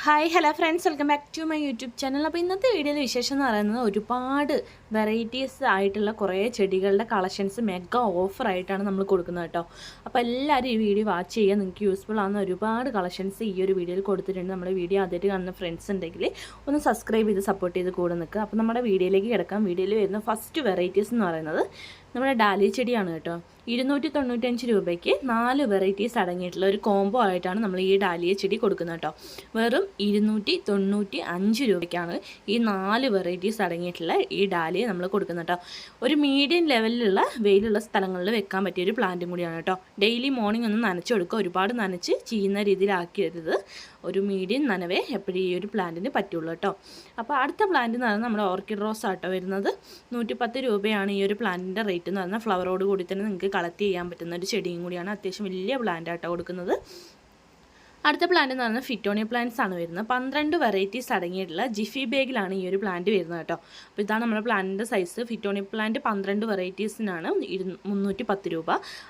Hi hello friends welcome back to my YouTube channel അപ്പോൾ ഇന്നത്തെ വീഡിയോയിൽ വിശേഷം എന്ന് പറയുന്നത് ഒരുപാട് വെറൈറ്റീസ് ആയിട്ടുള്ള കുറേ ചെടികളുടെ കളക്ഷൻസ് മെഗാ ഓഫറായിട്ടാണ് നമ്മൾ കൊടുക്കുന്നത് കേട്ടോ. അപ്പോൾ എല്ലാവരും ഈ വീഡിയോ വാച്ച് ചെയ്യുക. നിങ്ങൾക്ക് യൂസ്ഫുൾ ആകുന്ന ഒരുപാട് കളക്ഷൻസ് ഈ ഒരു വീഡിയോയിൽ കൊടുത്തിട്ടുണ്ട്. നമ്മുടെ വീഡിയോ ആദ്യമായിട്ട് കാണുന്ന ഫ്രണ്ട്സ് ഉണ്ടെങ്കിൽ ഒന്ന് സബ്സ്ക്രൈബ് ചെയ്ത് സപ്പോർട്ട് ചെയ്ത് കൂടെ നിൽക്കുക. അപ്പോൾ നമ്മുടെ വീഡിയോയിലേക്ക് കിടക്കാം. വീഡിയോയിൽ വരുന്ന ഫസ്റ്റ് വെറൈറ്റീസ് എന്ന് പറയുന്നത് നമ്മുടെ ഡാലി ചെടിയാണ് കേട്ടോ. ഇരുന്നൂറ്റി തൊണ്ണൂറ്റഞ്ച് രൂപയ്ക്ക് നാല് വെറൈറ്റീസ് അടങ്ങിയിട്ടുള്ള ഒരു കോംബോ ആയിട്ടാണ് നമ്മൾ ഈ ഡാലിയ ചെടി കൊടുക്കുന്നത് കേട്ടോ. വെറും ഇരുന്നൂറ്റി തൊണ്ണൂറ്റി അഞ്ച് രൂപയ്ക്കാണ് ഈ നാല് വെറൈറ്റീസ് അടങ്ങിയിട്ടുള്ള ഈ ഡാലിയ നമ്മൾ കൊടുക്കുന്നത് കേട്ടോ ഒരു മീഡിയം ലെവലിലുള്ള വെയിലുള്ള സ്ഥലങ്ങളിൽ വെക്കാൻ പറ്റിയ ഒരു പ്ലാന്റും കൂടിയാണ് കേട്ടോ ഡെയിലി മോർണിംഗ് ഒന്ന് നനച്ച് കൊടുക്കുക. ഒരുപാട് നനച്ച് ചീയുന്ന രീതിയിലാക്കരുത് ഒരു മീഡിയം നനവേ എപ്പോഴും ഈ ഒരു പ്ലാന്റിന് പറ്റുള്ളൂ കേട്ടോ അപ്പോൾ അടുത്ത പ്ലാന്റ് എന്ന് പറയുന്നത് നമ്മുടെ ഓർക്കിഡ് റോസ് ആട്ടോ വരുന്നത്. നൂറ്റിപ്പത്ത് രൂപയാണ് ഈ ഒരു പ്ലാന്റിന്റെ റേറ്റ് എന്ന് പറഞ്ഞാൽ ഫ്ലവറോട് കൂടി തന്നെ നിങ്ങൾക്ക് കളക്ട് ചെയ്യാൻ പറ്റുന്ന ഒരു ചെടിയും കൂടിയാണ്. അത്യാവശ്യം വലിയ പ്ലാന്റ് ആട്ടോ കൊടുക്കുന്നത്. അടുത്ത പ്ലാന്റ് എന്ന് പറയുന്നത് ഫിറ്റോണിയ പ്ലാന്റ്സ് ആണ് വരുന്നത്. പന്ത്രണ്ട് വെറൈറ്റീസ് അടങ്ങിയിട്ടുള്ള ജിഫി ബാഗിലാണ് ഈ ഒരു പ്ലാന്റ് വരുന്നത് കേട്ടോ. അപ്പോൾ ഇതാണ് നമ്മുടെ പ്ലാന്റിന്റെ സൈസ് ഫിറ്റോണിയ പ്ലാന്റ് പന്ത്രണ്ട് വെറൈറ്റീസിനാണ് ഇരു മുന്നൂറ്റി പത്ത് രൂപ.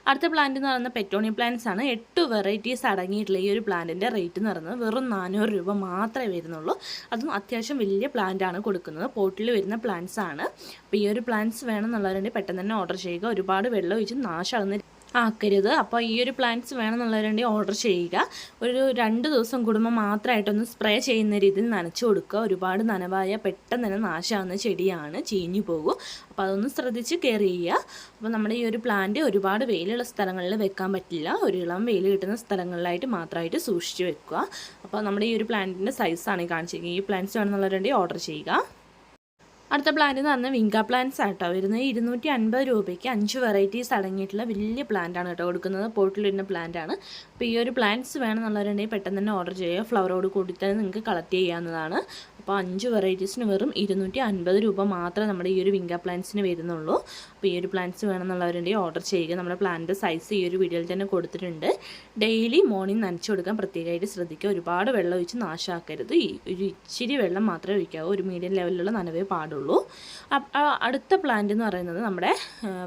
അടുത്ത പ്ലാന്റ് എന്ന് പറയുന്നത് പെറ്റോണിയ പ്ലാന്റ്സ് ആണ്. എട്ട് വെറൈറ്റീസ് അടങ്ങിയിട്ടുള്ള ഈ ഒരു പ്ലാന്റിന്റെ റേറ്റ് എന്ന് പറയുന്നത് വെറും നാനൂറ് രൂപ മാത്രമേ വരുന്നുള്ളൂ. അതും അത്യാവശ്യം വലിയ പ്ലാന്റ് ആണ് കൊടുക്കുന്നത്. പോട്ടിൽ വരുന്ന പ്ലാന്റ്സ് ആണ്. അപ്പോൾ ഈ ഒരു പ്ലാന്റ്സ് വേണമെന്നുള്ളവരുണ്ടെങ്കിൽ പെട്ടെന്ന് തന്നെ ഓർഡർ ചെയ്യുക. ഒരുപാട് വെള്ളം ഒഴിച്ച് നാശമാകുന്ന ആക്കരുത്. അപ്പോൾ ഈ ഒരു പ്ലാന്റ്സ് വേണമെന്നുള്ളവരുണ്ടെങ്കിൽ ഓർഡർ ചെയ്യുക. ഒരു രണ്ട് ദിവസം കൂടുമ്പോൾ മാത്രമായിട്ടൊന്ന് സ്പ്രേ ചെയ്യുന്ന രീതിയിൽ നനച്ചു കൊടുക്കുക. ഒരുപാട് നനവായ പെട്ടെന്ന് തന്നെ നാശമാകുന്ന ചെടിയാണ് ചീഞ്ഞു പോകും. അപ്പോൾ അതൊന്ന് ശ്രദ്ധിച്ച് കെയർ ചെയ്യുക. അപ്പോൾ നമ്മുടെ ഈ ഒരു പ്ലാന്റ് ഒരുപാട് വെയിലുള്ള സ്ഥലങ്ങളിൽ വെക്കാൻ പറ്റില്ല. ഒരു ഇളം വെയിൽ കിട്ടുന്ന സ്ഥലങ്ങളിലായിട്ട് മാത്രമായിട്ട് സൂക്ഷിച്ച് വെക്കുക. അപ്പോൾ നമ്മുടെ ഈ ഒരു പ്ലാന്റിന്റെ സൈസാണ് കാണിച്ചിരിക്കുന്നത്. ഈ പ്ലാന്റ്സ് വേണമെന്നുള്ളവരുണ്ടെങ്കിൽ ഓർഡർ ചെയ്യുക. അടുത്ത പ്ലാന്റ് എന്ന് പറഞ്ഞാൽ വിങ്ക പ്ലാന്റ്സ് ആട്ടോ. വരുന്നത് ഇരുന്നൂറ്റി അൻപത് രൂപയ്ക്ക് അഞ്ച് വെറൈറ്റീസ് അടങ്ങിയിട്ടുള്ള വലിയ പ്ലാന്റ് ആണ് കേട്ടോ കൊടുക്കുന്നത്. പോട്ടിലിരുന്ന പ്ലാന്റ് ആണ്. അപ്പോൾ ഈ ഒരു പ്ലാന്റ്സ് വേണമെന്നുള്ളവരുണ്ടെങ്കിൽ പെട്ടെന്ന് തന്നെ ഓർഡർ ചെയ്യുക. ഫ്ലവറോട് കൂടി തന്നെ നിങ്ങൾക്ക് കളക്ട് ചെയ്യാവുന്നതാണ്. അപ്പോൾ അഞ്ച് വെറൈറ്റീസിന് വെറും ഇരുന്നൂറ്റി അൻപത് രൂപ മാത്രമേ നമ്മുടെ ഈ ഒരു വിങ്ക പ്ലാന്റ്സിന് വരുന്നുള്ളൂ. അപ്പോൾ ഈ ഒരു പ്ലാന്റ്സ് വേണമെന്നുള്ളവരുണ്ടെങ്കിൽ ഓർഡർ ചെയ്യുക. നമ്മുടെ പ്ലാന്റിന്റെ സൈസ് ഈ ഒരു വീഡിയോയിൽ തന്നെ കൊടുത്തിട്ടുണ്ട്. ഡെയിലി മോർണിംഗ് നനച്ചു കൊടുക്കാൻ പ്രത്യേകമായിട്ട് ശ്രദ്ധിക്കുക. ഒരുപാട് വെള്ളം ഒഴിച്ച് നാശമാക്കരുത്. ഈ ഒരു ഇച്ചിരി വെള്ളം മാത്രമേ ഒഴിക്കാവൂ. ഒരു മീഡിയം ലെവലിലുള്ള നനവേ പാടുള്ളൂ. അടുത്ത പ്ലാന്റ് എന്ന് പറയുന്നത് നമ്മുടെ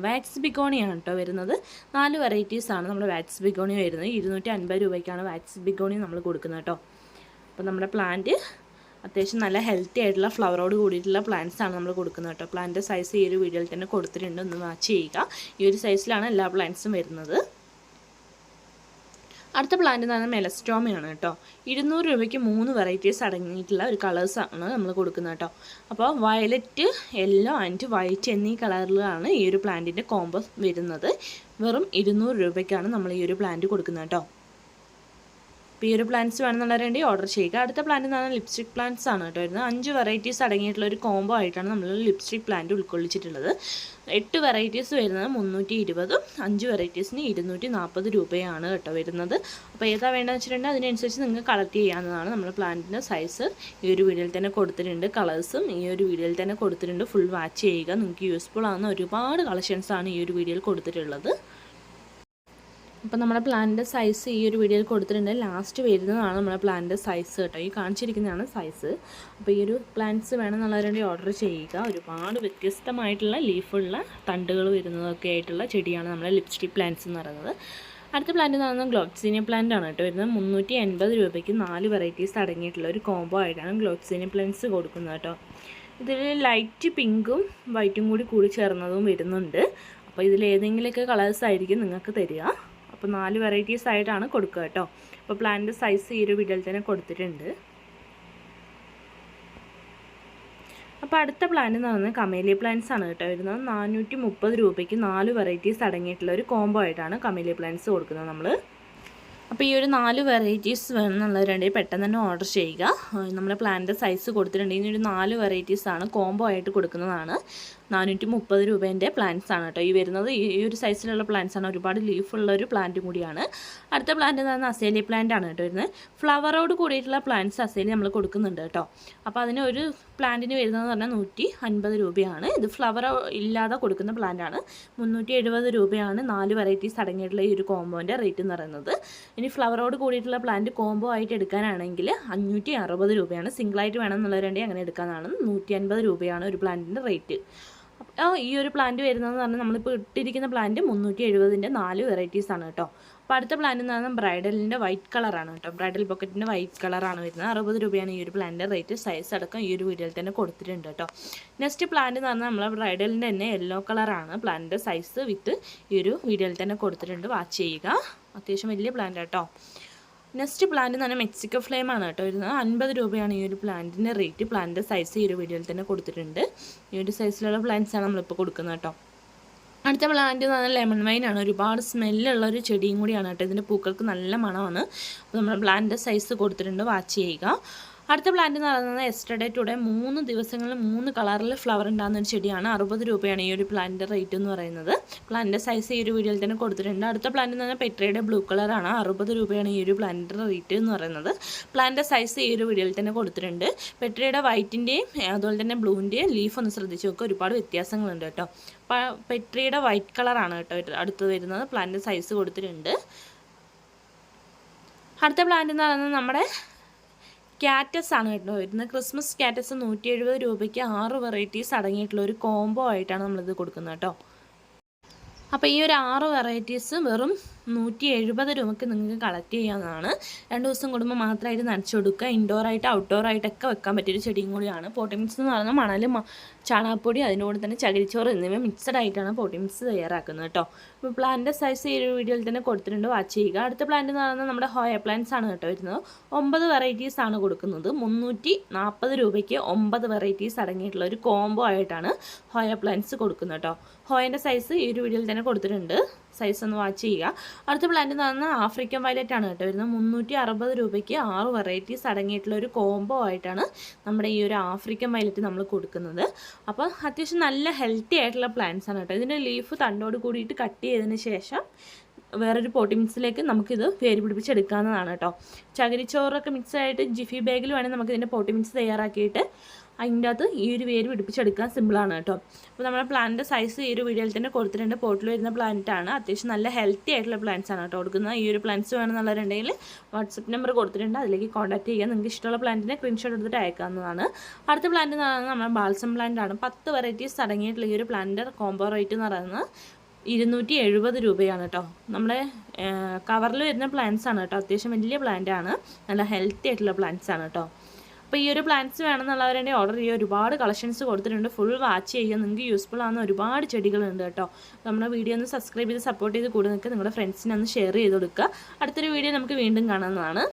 വാക്സ് ബിഗോണിയാണ് കേട്ടോ വരുന്നത്. നാല് വെറൈറ്റീസാണ് നമ്മുടെ വാക്സ് ബിഗോണി വരുന്നത്. ഇരുന്നൂറ്റി അൻപത് രൂപയ്ക്കാണ് വാക്സ് ബിഗോണി നമ്മൾ കൊടുക്കുന്നത് കേട്ടോ. അപ്പോൾ നമ്മുടെ പ്ലാന്റ് അത്യാവശ്യം നല്ല ഹെൽത്തി ആയിട്ടുള്ള ഫ്ലവറോട് കൂടിയിട്ടുള്ള പ്ലാന്റ്സ് ആണ് നമ്മൾ കൊടുക്കുന്നത് കേട്ടോ. പ്ലാന്റ് സൈസ് ഈ ഒരു വീഡിയോയിൽ തന്നെ കൊടുത്തിട്ടുണ്ട്. ഒന്ന് വാച്ച് ചെയ്യുക. ഈ ഒരു സൈസിലാണ് എല്ലാ പ്ലാന്റ്സും വരുന്നത്. അടുത്ത പ്ലാന്റ് എന്ന് പറഞ്ഞാൽ മെലസ്റ്റോമയാണ് കേട്ടോ. ഇരുന്നൂറ് രൂപയ്ക്ക് മൂന്ന് വെറൈറ്റീസ് അടങ്ങിയിട്ടുള്ള ഒരു കളേഴ്സാണ് നമ്മൾ കൊടുക്കുന്നത് കേട്ടോ. അപ്പോൾ വയലറ്റ് യെല്ലോ ആൻഡ് വൈറ്റ് എന്നീ കളറിലാണ് ഈ ഒരു പ്ലാന്റിന്റെ കോംബോ വരുന്നത്. വെറും ഇരുന്നൂറ് രൂപയ്ക്കാണ് നമ്മൾ ഈ ഒരു പ്ലാന്റ് കൊടുക്കുന്നത് കേട്ടോ. അപ്പോൾ ഈ ഒരു പ്ലാന്റ്സ് വേണമെന്നുള്ളവരുണ്ടെങ്കിൽ ഓർഡർ ചെയ്യുക. അടുത്ത പ്ലാന്റ് എന്ന് പറഞ്ഞാൽ ലിപ്സ്റ്റിക് പ്ലാന്റ്സ് ആണ് കേട്ടോ വരുന്നത്. അഞ്ച് വെറൈറ്റീസ് അടങ്ങിയിട്ടുള്ള ഒരു കോംബോ ആയിട്ടാണ് നമ്മൾ ലിപ്സ്റ്റിക് പ്ലാന്റ് ഉൾക്കൊള്ളിച്ചിട്ടുള്ളത്. എട്ട് വെറൈറ്റീസ് വരുന്നത് മുന്നൂറ്റി ഇരുപതും അഞ്ച് വെറൈറ്റീസിന് ഇരുന്നൂറ്റി നാൽപ്പത് രൂപയാണ് കേട്ടോ വരുന്നത്. അപ്പോൾ ഏതാ വേണ്ടതെന്ന് വെച്ചിട്ടുണ്ടെങ്കിൽ അതിനനുസരിച്ച് നിങ്ങൾക്ക് കളക്ട് ചെയ്യാവുന്നതാണ് നമ്മൾ പ്ലാന്റിന്റെ സൈസ് ഈ ഒരു വീഡിയോയിൽ തന്നെ കൊടുത്തിട്ടുണ്ട് കളേഴ്സും ഈ ഒരു വീഡിയോയിൽ തന്നെ കൊടുത്തിട്ടുണ്ട്. ഫുൾ വാച്ച് ചെയ്യുക. നിങ്ങൾക്ക് യൂസ്ഫുൾ ആകുന്ന ഒരുപാട് കളക്ഷൻസാണ് ഈ ഒരു വീഡിയോയിൽ കൊടുത്തിട്ടുള്ളത്. അപ്പോൾ നമ്മുടെ പ്ലാനിന്റെ സൈസ് ഈ ഒരു വീഡിയോയിൽ കൊടുത്തിട്ടുണ്ട്. ലാസ്റ്റ് വരുന്നതാണ് നമ്മുടെ പ്ലാനിന്റെ സൈസ് കേട്ടോ. ഈ കാണിച്ചിരിക്കുന്നതാണ് സൈസ് അപ്പോൾ ഈ ഒരു പ്ലാന്റ്സ് വേണമെന്നുള്ളവരുടെ ഓർഡർ ചെയ്യുക. ഒരുപാട് വ്യത്യസ്തമായിട്ടുള്ള ലീഫുള്ള തണ്ടുകൾ വരുന്നതൊക്കെ ആയിട്ടുള്ള ചെടിയാണ് നമ്മുടെ ലിപ്സ്റ്റിക് പ്ലാന്റ്സ് എന്ന് പറയുന്നത്. അടുത്ത പ്ലാന്റ് എന്ന് പറയുന്നത് ഗ്ലോക്സീനിയ പ്ലാന്റ് ആണ് കേട്ടോ വരുന്നത്. മുന്നൂറ്റി എൺപത് രൂപയ്ക്ക് നാല് വെറൈറ്റീസ് അടങ്ങിയിട്ടുള്ള ഒരു കോംബോ ആയിട്ടാണ് ഗ്ലോക്സീനിയ പ്ലാന്റ്സ് കൊടുക്കുന്നത് കേട്ടോ. ഇതിൽ ലൈറ്റ് പിങ്കും വൈറ്റും കൂടി കൂടി ചേർന്നതും വരുന്നുണ്ട്. അപ്പോൾ ഇതിൽ ഏതെങ്കിലുമൊക്കെ കളേഴ്സ് ആയിരിക്കും നിങ്ങൾക്ക് തരിക. അപ്പോൾ നാല് വെറൈറ്റീസ് ആയിട്ടാണ് കൊടുക്കുക കേട്ടോ. അപ്പോൾ പ്ലാന്റിന്റെ സൈസ് ഈ ഒരു വീഡിയോയിൽ തന്നെ കൊടുത്തിട്ടുണ്ട്. അപ്പോൾ അടുത്ത പ്ലാൻ എന്ന് പറയുന്നത് കമേലിയ പ്ലാന്റ്സ് ആണ് കേട്ടോ. വരുന്നത് നാനൂറ്റി മുപ്പത് രൂപയ്ക്ക് നാല് വെറൈറ്റീസ് അടങ്ങിയിട്ടുള്ള ഒരു കോംബോ ആയിട്ടാണ് കമേലി പ്ലാന്റ്സ് കൊടുക്കുന്നത് നമ്മൾ അപ്പോൾ ഈ ഒരു നാല് വെറൈറ്റീസ് വേണമെന്നുള്ളവരുണ്ടെങ്കിൽ പെട്ടെന്ന് തന്നെ ഓർഡർ ചെയ്യുക. നമ്മുടെ പ്ലാന്റിന്റെ സൈസ് കൊടുത്തിട്ടുണ്ടെങ്കിൽ ഒരു നാല് വെറൈറ്റീസാണ് കോംബോ ആയിട്ട് കൊടുക്കുന്നതാണ്. നാനൂറ്റി മുപ്പത് രൂപേന്റെ പ്ലാന്റ്സ് ആണ് കേട്ടോ. ഈ വരുന്നത് ഈ ഒരു സൈസിലുള്ള പ്ലാന്റ്സ് ആണ്. ഒരുപാട് ലീഫുള്ള ഒരു പ്ലാന്റ് കൂടിയാണ്. അടുത്ത പ്ലാന്റ് എന്ന് പറഞ്ഞാൽ അസേലി പ്ലാന്റ് ആണ് കേട്ടോ വരുന്നത്. ഫ്ലവറോട് കൂടിയിട്ടുള്ള പ്ലാന്റ്സ് അസേലി നമ്മൾ കൊടുക്കുന്നുണ്ട് കേട്ടോ. അപ്പോൾ അതിന് ഒരു പ്ലാന്റിന് വരുന്നതെന്ന് പറഞ്ഞാൽ നൂറ്റി അൻപത് രൂപയാണ്. ഇത് ഫ്ലവർ ഇല്ലാതെ കൊടുക്കുന്ന പ്ലാന്റ് ആണ്. മുന്നൂറ്റി എഴുപത് രൂപയാണ് നാല് വെറൈറ്റീസ് അടങ്ങിയിട്ടുള്ള ഈ ഒരു കോമ്പോന്റെ റേറ്റ് എന്ന് പറയുന്നത്. ഇനി ഫ്ലവറോട് കൂടിയിട്ടുള്ള പ്ലാന്റ് കോമ്പോ ആയിട്ട് എടുക്കാനാണെങ്കിൽ അഞ്ഞൂറ്റി അറുപത് രൂപയാണ് സിംഗിളായിട്ട് വേണമെന്നുള്ളവരുണ്ടെങ്കിൽ അങ്ങനെ എടുക്കാനാണ് നൂറ്റി അൻപത് രൂപയാണ് ഒരു പ്ലാന്റിന്റെ റേറ്റ് ഈ ഒരു പ്ലാന്റ് വരുന്നതെന്ന് പറഞ്ഞാൽ നമ്മളിപ്പോൾ ഇട്ടിരിക്കുന്ന പ്ലാന്റ് മുന്നൂറ്റി എഴുപതിന്റെ നാല് വെറൈറ്റീസ് ആണ് കേട്ടോ. അപ്പോൾ അടുത്ത പ്ലാന്റ് എന്ന് പറഞ്ഞാൽ ബ്രൈഡലിന്റെ വൈറ്റ് കളറാണ് കേട്ടോ. ബ്രൈഡൽ പോക്കറ്റിന്റെ വൈറ്റ് കളറാണ് വരുന്നത്. അറുപത് രൂപയാണ് ഈ ഒരു പ്ലാന്റിന്റെ റേറ്റ് സൈസ് അടക്കം ഈ ഒരു വീഡിയോയിൽ തന്നെ കൊടുത്തിട്ടുണ്ട് കേട്ടോ. നെക്സ്റ്റ് പ്ലാന്റ് എന്ന് പറഞ്ഞാൽ നമ്മളെ ബ്രൈഡലിന്റെ തന്നെ യെല്ലോ കളറാണ് പ്ലാന്റിന്റെ സൈസ് വിത്ത് ഈ ഒരു വീഡിയോയിൽ തന്നെ കൊടുത്തിട്ടുണ്ട്. വാച്ച് ചെയ്യുക. അത്യാവശ്യം വലിയ പ്ലാന്റ് കേട്ടോ. നെക്സ്റ്റ് പ്ലാന്റ് എന്ന് പറഞ്ഞാൽ മെക്സിക്കോ ഫ്ലെയിം ആണ് കേട്ടോ വരുന്നത്. അൻപത് രൂപയാണ് ഈ ഒരു പ്ലാന്റിന്റെ റേറ്റ്. പ്ലാന്റിന്റെ സൈസ് ഈ ഒരു വീഡിയോയിൽ തന്നെ കൊടുത്തിട്ടുണ്ട്. ഈ ഒരു സൈസിലുള്ള പ്ലാന്റ്സാണ് നമ്മളിപ്പോൾ കൊടുക്കുന്നത് കേട്ടോ. അടുത്ത പ്ലാന്റ് എന്ന് പറഞ്ഞാൽ ലെമൺ വൈൻ ആണ്. ഒരുപാട് സ്മെല്ലുള്ള ഒരു ചെടിയും കൂടിയാണ് കേട്ടോ. ഇതിന്റെ പൂക്കൾക്ക് നല്ല മണമാണ്. അപ്പോൾ നമ്മൾ പ്ലാന്റിന്റെ സൈസ് കൊടുത്തിട്ടുണ്ട്. വാച്ച് ചെയ്യുക. അടുത്ത പ്ലാന്റ് എന്ന് പറയുന്നത് എസ്റ്റർഡേ ടുഡേ മൂന്ന് ദിവസങ്ങളിൽ മൂന്ന് കളറിൽ ഫ്ലവർ ഉണ്ടാകുന്ന ഒരു ചെടിയാണ്. അറുപത് രൂപയാണ് ഈ ഒരു പ്ലാന്റിന്റെ റേറ്റ് എന്ന് പറയുന്നത്. പ്ലാന്റിന്റെ സൈസ് ഈ ഒരു വീഡിയോയിൽ തന്നെ കൊടുത്തിട്ടുണ്ട്. അടുത്ത പ്ലാന്റ് എന്ന് പറഞ്ഞാൽ പെട്രയുടെ ബ്ലൂ കളറാണ് അറുപത് രൂപയാണ് ഈ ഒരു പ്ലാന്റിന്റെ റേറ്റ് എന്ന് പറയുന്നത്. പ്ലാന്റിന്റെ സൈസ് ഈ ഒരു വീഡിയോയിൽ തന്നെ കൊടുത്തിട്ടുണ്ട്. പെട്രയുടെ വൈറ്റിന്റെയും അതുപോലെ തന്നെ ബ്ലൂവിന്റെയും ലീഫ് ഒന്ന് ശ്രദ്ധിച്ച് നോക്കുക ഒരുപാട് വ്യത്യാസങ്ങളുണ്ട് കേട്ടോ. പെട്രിയുടെ വൈറ്റ് കളറാണ് കേട്ടോ അടുത്ത് വരുന്നത്. പ്ലാന്റിന്റെ സൈസ് കൊടുത്തിട്ടുണ്ട്. അടുത്ത പ്ലാന്റ് എന്ന് പറയുന്നത് നമ്മുടെ ക്യാറ്റസ് ആണ് കേട്ടോ. വരുന്നത് ക്രിസ്മസ് സ്കാറ്റസ് നൂറ്റി എഴുപത് രൂപയ്ക്ക് ആറ് വെറൈറ്റീസ് അടങ്ങിയിട്ടുള്ള ഒരു കോംബോ ആയിട്ടാണ് നമ്മളിത് കൊടുക്കുന്നത് കേട്ടോ. അപ്പോൾ ഈ ഒരു ആറ് വെറൈറ്റീസ് വെറും നൂറ്റി എഴുപത് രൂപയ്ക്ക് നിങ്ങൾക്ക് കളക്ട് ചെയ്യാവുന്നതാണ്. രണ്ട് ദിവസം കൂടുമ്പോൾ മാത്രമായിട്ട് നനച്ചു കൊടുക്കുക. ഔട്ട്ഡോർ ആയിട്ടൊക്കെ വെക്കാൻ പറ്റിയൊരു ചെടിയും കൂടിയാണ്. പോട്ടിമിക്സ് എന്ന് പറഞ്ഞാൽ മണൽ ചാണകപ്പൊടി അതിനോട് തന്നെ ചകിരിച്ചോറ് എന്നിവ മിക്സഡ് ആയിട്ടാണ് പോട്ടിമിക്സ് തയ്യാറാക്കുന്നത് കേട്ടോ. അപ്പോൾ പ്ലാന്റിന്റെ സൈസ് ഈ ഒരു വീഡിയോയിൽ തന്നെ കൊടുത്തിട്ടുണ്ട്. വാച്ച് ചെയ്യുക. അടുത്ത പ്ലാന്റ് എന്ന് പറയുന്നത് നമ്മുടെ ഹോയ പ്ലാന്റ്സ് ആണ് കേട്ടോ വരുന്നത്. ഒമ്പത് വെറൈറ്റീസ് ആണ് കൊടുക്കുന്നത്. മുന്നൂറ്റി നാൽപ്പത് രൂപയ്ക്ക് ഒമ്പത് വെറൈറ്റീസ് അടങ്ങിയിട്ടുള്ള ഒരു കോംബോ ആയിട്ടാണ് ഹോയ പ്ലാന്റ്സ് കൊടുക്കുന്നത് കേട്ടോ. ഹോയന്റെ സൈസ് ഈ ഒരു വീഡിയോയിൽ തന്നെ കൊടുത്തിട്ടുണ്ട്. സൈസ് ഒന്ന് വാച്ച് ചെയ്യുക. അടുത്ത പ്ലാന്റ് എന്ന് പറഞ്ഞാൽ ആഫ്രിക്കൻ വയലറ്റ് ആണ് കേട്ടോ വരുന്നത്. മുന്നൂറ്റി അറുപത് രൂപയ്ക്ക് ആറ് വെറൈറ്റീസ് അടങ്ങിയിട്ടുള്ള ഒരു കോംബോ ആയിട്ടാണ് നമ്മുടെ ഈ ഒരു ആഫ്രിക്കൻ വയലറ്റ് നമ്മൾ കൊടുക്കുന്നത്. അപ്പോൾ അത്യാവശ്യം നല്ല ഹെൽത്തി ആയിട്ടുള്ള പ്ലാന്റ്സ് ആണ് കേട്ടോ. ഇതിന്റെ ലീഫ് തണ്ടോട് കൂടിയിട്ട് കട്ട് ചെയ്തതിന് ശേഷം വേറൊരു പോട്ടി മിക്സിലേക്ക് നമുക്കിത് വേര് പിടിപ്പിച്ചെടുക്കാവുന്നതാണ് കേട്ടോ. ചകിരിച്ചോറൊക്കെ മിക്സ് ആയിട്ട് ജിഫി ബാഗിൽ വേണമെങ്കിൽ നമുക്ക് ഇതിന്റെ പോട്ടി മിക്സ് തയ്യാറാക്കിയിട്ട് അതിന്റെ അകത്ത് ഈ ഒരു വേര് പിടിപ്പിച്ചെടുക്കാൻ സിമ്പിളാണ് കേട്ടോ. അപ്പോൾ നമ്മുടെ പ്ലാന്റിന്റെ സൈസ് ഈ ഒരു വീഡിയോയിൽ തന്നെ കൊടുത്തിട്ടുണ്ട്. പോട്ടിൽ വരുന്ന പ്ലാന്റ് ആണ്. അത്യാവശ്യം നല്ല ഹെൽത്തി ആയിട്ടുള്ള പ്ലാന്റ്സ് ആണ് കേട്ടോ കൊടുക്കുന്നത്. ഈ ഒരു പ്ലാന്റ്സ് വേണമെന്നുള്ളവരുണ്ടെങ്കിൽ വാട്സപ്പ് നമ്പർ കൊടുത്തിട്ടുണ്ട്. അതിലേക്ക് കോൺടാക്ട് ചെയ്യുക. നിങ്ങൾക്ക് ഇഷ്ടമുള്ള പ്ലാന്റിനെ സ്ക്രീൻഷോട്ട് എടുത്തിട്ട് അയക്കാവുന്നതാണ്. അടുത്ത പ്ലാന്റ് എന്ന് പറയുന്നത് നമ്മുടെ ബാൾസം പ്ലാന്റ് ആണ്. പത്ത് വെറൈറ്റീസ് അടങ്ങിയിട്ടുള്ള ഈ ഒരു പ്ലാന്റിന്റെ കോംബോ റേറ്റ് എന്ന് പറയുന്നത് ഇരുന്നൂറ്റി എഴുപത് രൂപയാണ് കേട്ടോ. നമ്മുടെ കവറിൽ വരുന്ന പ്ലാന്റ്സ് ആണ് കേട്ടോ. അത്യാവശ്യം വലിയ പ്ലാന്റ് ആണ്. നല്ല ഹെൽത്തി ആയിട്ടുള്ള പ്ലാന്റ്സ് ആണ് കേട്ടോ. അപ്പോൾ ഈ ഒരു പ്ലാന്റ്സ് വേണമെന്നുള്ളവരുടെ ഓർഡർ ചെയ്യുക ഒരുപാട് കളക്ഷൻസ് കൊടുത്തിട്ടുണ്ട്. ഫുൾ വാച്ച് ചെയ്യുക. നിങ്ങൾക്ക് യൂസ്ഫുൾ ആവുന്ന ഒരുപാട് ചെടികളുണ്ട് കേട്ടോ. നമ്മുടെ വീഡിയോ ഒന്ന് സബ്സ്ക്രൈബ് ചെയ്ത് സപ്പോർട്ട് ചെയ്ത് കൂടെ നിൽക്കുക. നിങ്ങളുടെ ഫ്രണ്ട്സിനെ ഒന്ന് ഷെയർ ചെയ്ത് കൊടുക്കുക. അടുത്തൊരു വീഡിയോ നമുക്ക് വീണ്ടും കാണാവുന്നതാണ്.